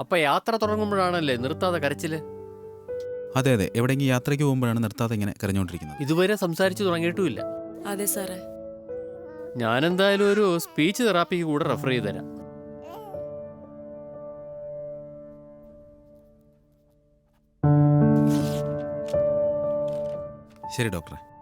അപ്പൊ യാത്ര തുടങ്ങുമ്പോഴാണല്ലേ നിർത്താതെ കരച്ചിൽ? അതെ അതെ. എവിടെയെങ്കിലും യാത്രയ്ക്ക് പോകുമ്പോഴാണ് നിർത്താതെ ഇങ്ങനെ കരഞ്ഞുകൊണ്ടിരിക്കുന്നത് ഇതുവരെ സംസാരിച്ചു തുടങ്ങിയിട്ടുമില്ല. അതെ സാറേ. ഞാനെന്തായാലും ഒരു സ്പീച്ച് തെറാപ്പിക്ക് കൂടെ റെഫർ ചെയ്തു തരാം. ശരി ഡോക്ടറെ.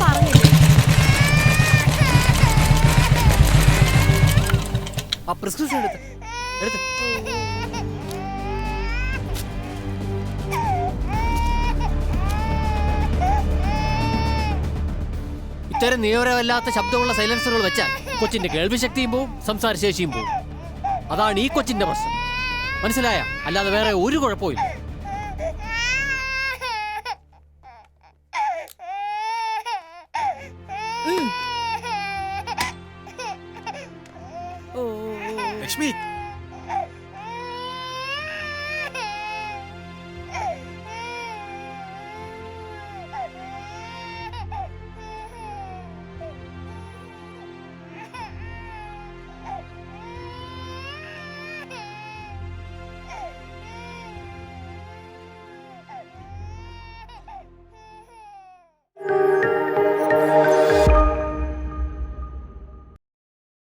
പറഞ്ഞില്ലേ ആ പ്രിസ്ക്രിപ്ഷൻ എടുത്ത് എടുത്ത്. ഇത്തരം നിയമപരമല്ലാത്ത ശബ്ദമുള്ള സൈലൻസറുകൾ വെച്ചാൽ കൊച്ചിന്റെ കേൾവിശക്തിയും പോവും സംസാരശേഷിയും പോവും. അതാണ് ഈ കൊച്ചിന്റെ പ്രശ്നം. മനസ്സിലായ? അല്ലാതെ വേറെ ഒരു കുഴപ്പമില്ല. ലക്ഷ്മി